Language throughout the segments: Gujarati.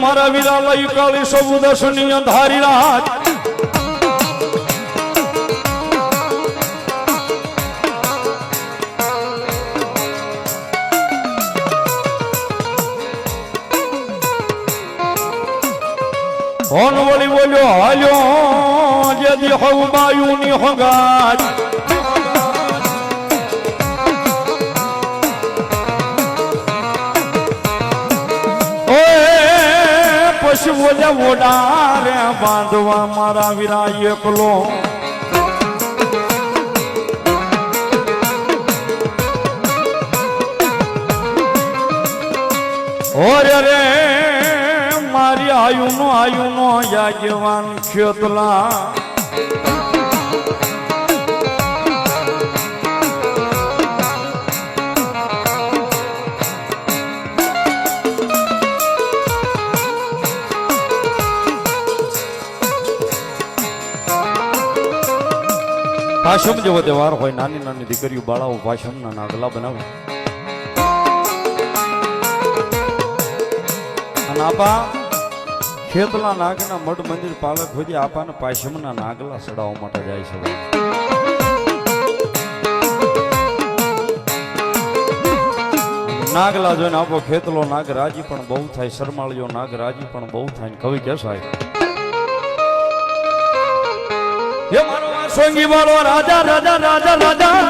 મારા વીરા લઈ કાળી સબુ દર્શની અંધારી રાત કોણ વળી બોલ્યો, હાલ્યો જેથી હવ બાયુની હંગાત. ઓય પછી બોલ્યા વોડા બાંધવા મારા વીરા એકલો. ઓરે રે, મારી આયુ નો આયુ નો યાજવાન ખેતલા. પાશમ જેવો તહેવાર હોય નાની નાની દીકરીઓ, બાળાઓ પાશમના નાગલા બનાવે. અને આપા, ખેતલા નાગના મઠ મંદિર પાલક સુધી આપાને પાશમના નાગલા સડાવવા માટે જાય છે નાગલા જોઈને આપો, ખેતલો નાગ રાજી પણ બહુ થાય, શરમાળીઓ નાગ રાજી પણ બહુ થાય કવિ કે સાહેબ હે મારો સોંગી વાળો રાજા રાજા રાજા રાજા.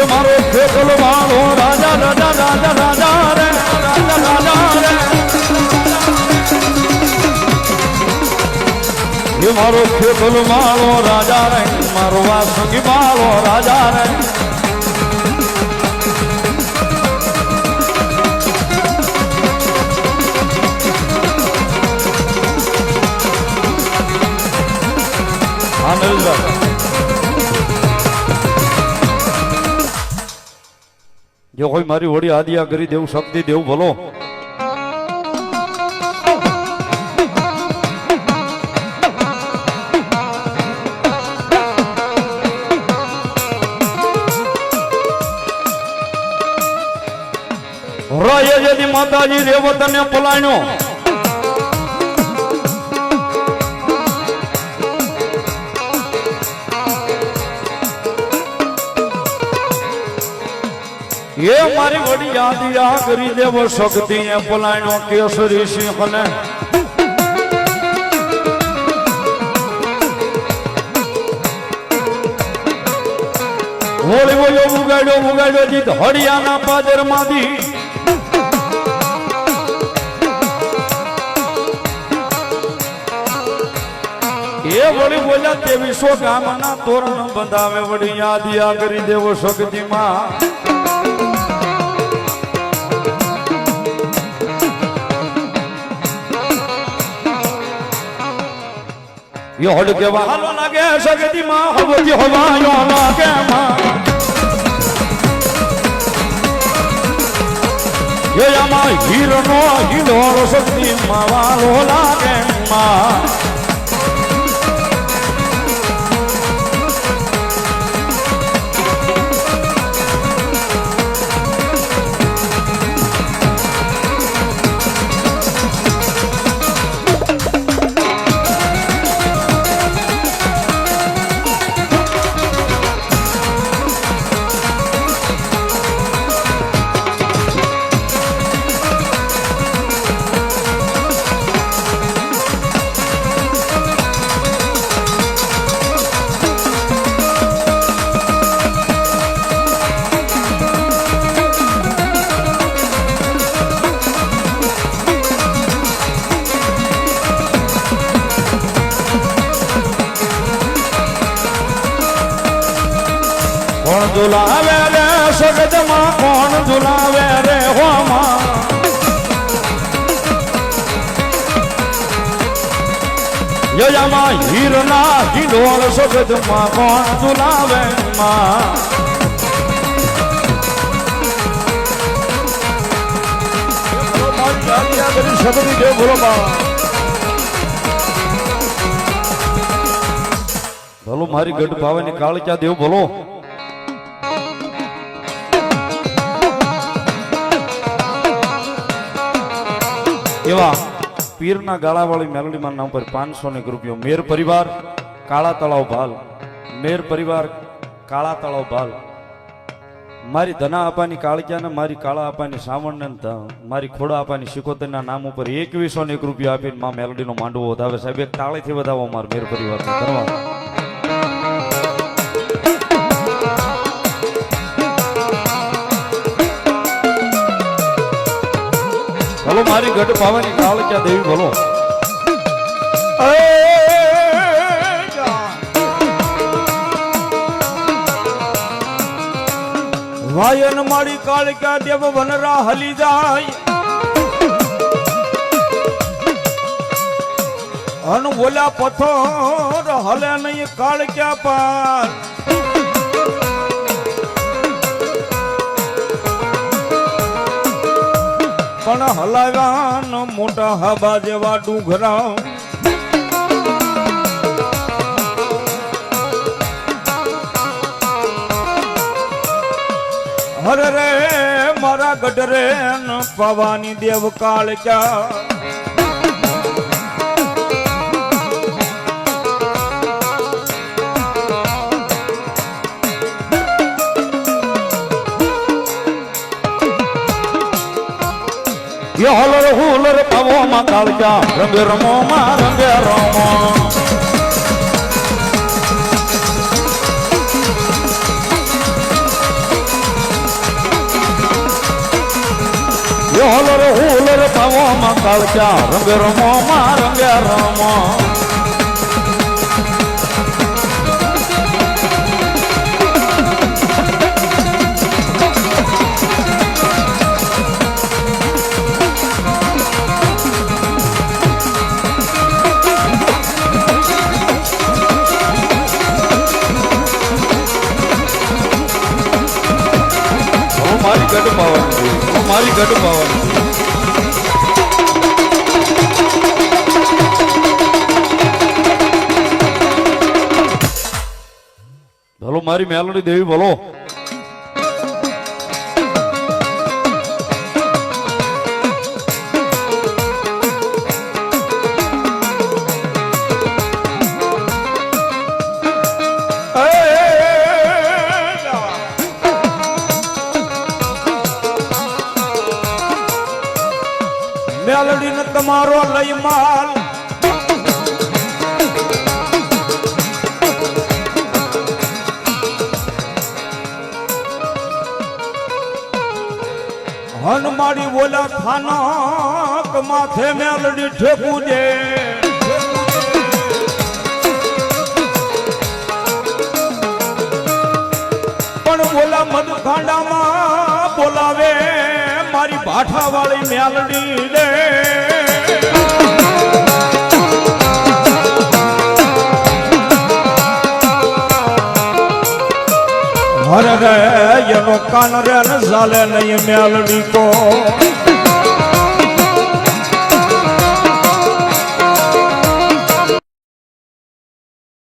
એ મારો ખેતલો વાળો રાજા રાજા રાજા રાજા રે, રાજા રાજા રે. એ મારો ખેતલો માળો રાજા રે, મારો વાસંગી માળો રાજા રે. આનંદભાઈ જો કોઈ મારી વડી આદિયા કરી દેવું, શક્તિ દેવું, ભલો. માતાજી રેવત ને પલાણ્યો એ મારી વડી યાદી આ કરી દેવો શક્તિ, એ પલાણ્યો કેસરી સિંહ ને હોળી બોલ્યો, ઉગાડ્યો ઉગાડ્યો જીત હળિયાના પાદરમાંથી એ વળી બોલ્યા તે વિશ્વ ગામના તોરણ બંધાવે વળી યાદિયા કરી દેવો શક્તિમાં. યો હડ કેવા? હાલો લાગે શક્તિમાં હવજી હવાયો લાગે માં. યયામાં હીરનો હિલોરો સગતી માં વાલો લાગે માં. ઝુલાવે રે, સગજમાં કોણ ઝુલાવે રે, હોમાં? યયામાં હીરના હિંડોળ સગજમાં કોણ ઝુલાવે, માં? ભલો મારી ગઢ ભાવાની કાળચા દેવ ભલો એવા પીરના ગાળાવાળી મેલડીમાં નામ પર પાંચસો ને રૂપિયો. મેર પરિવાર, કાળા તળાવ ભાલ. મેર પરિવાર, કાળા તળાવ ભાલ. મારી ધના આપાની કાળક્યા ને મારી કાળા આપાની સાવણ ને મારી ખોડા આપાની શિકોતરના નામ ઉપર એકવીસો ને એક રૂપિયા આપીને મા મેલડીનો માંડવો વધાવે. સાહેબ, એક તાળીથી વધાવો માર મેર પરિવાર ધન્યવાદ. મારી ગઢ પાવાની કાળક્યા દેવી બોલો. વાયન મારી કાળકા દેવ વનરા હલી જાય. અન બોલા પથ્થર હલે નહીં કાળક્યા પાર. પણ હલાવ્યા મોટા હવા જેવા ડુંગરા. હર રે, મારા ગઢરે ન પવાની દેવ કાળ ક્યાં એ હોલર હુલર પવો માં કાળક્યા, રંગે રમો માં રંગે રમો હોલર હુલર પવો માં કાળક્યા, રંગે રમો માં રંગે રમો મારી ગઢ પાવાની મારી ગઢ પાવાની. ભલો મારી મેલડી દેવી બોલો મેલડી ને તમારો લઈ માલ. હન મારી ઓલા થાનક માથે મેલડી ઠેકું દે. પણ ઓલા મધખાંડામાં બોલાવે ભાઠા વાળી મેલડી રે હર રે એનો કાન રે ને ચાલે નહીં મેલડી તો.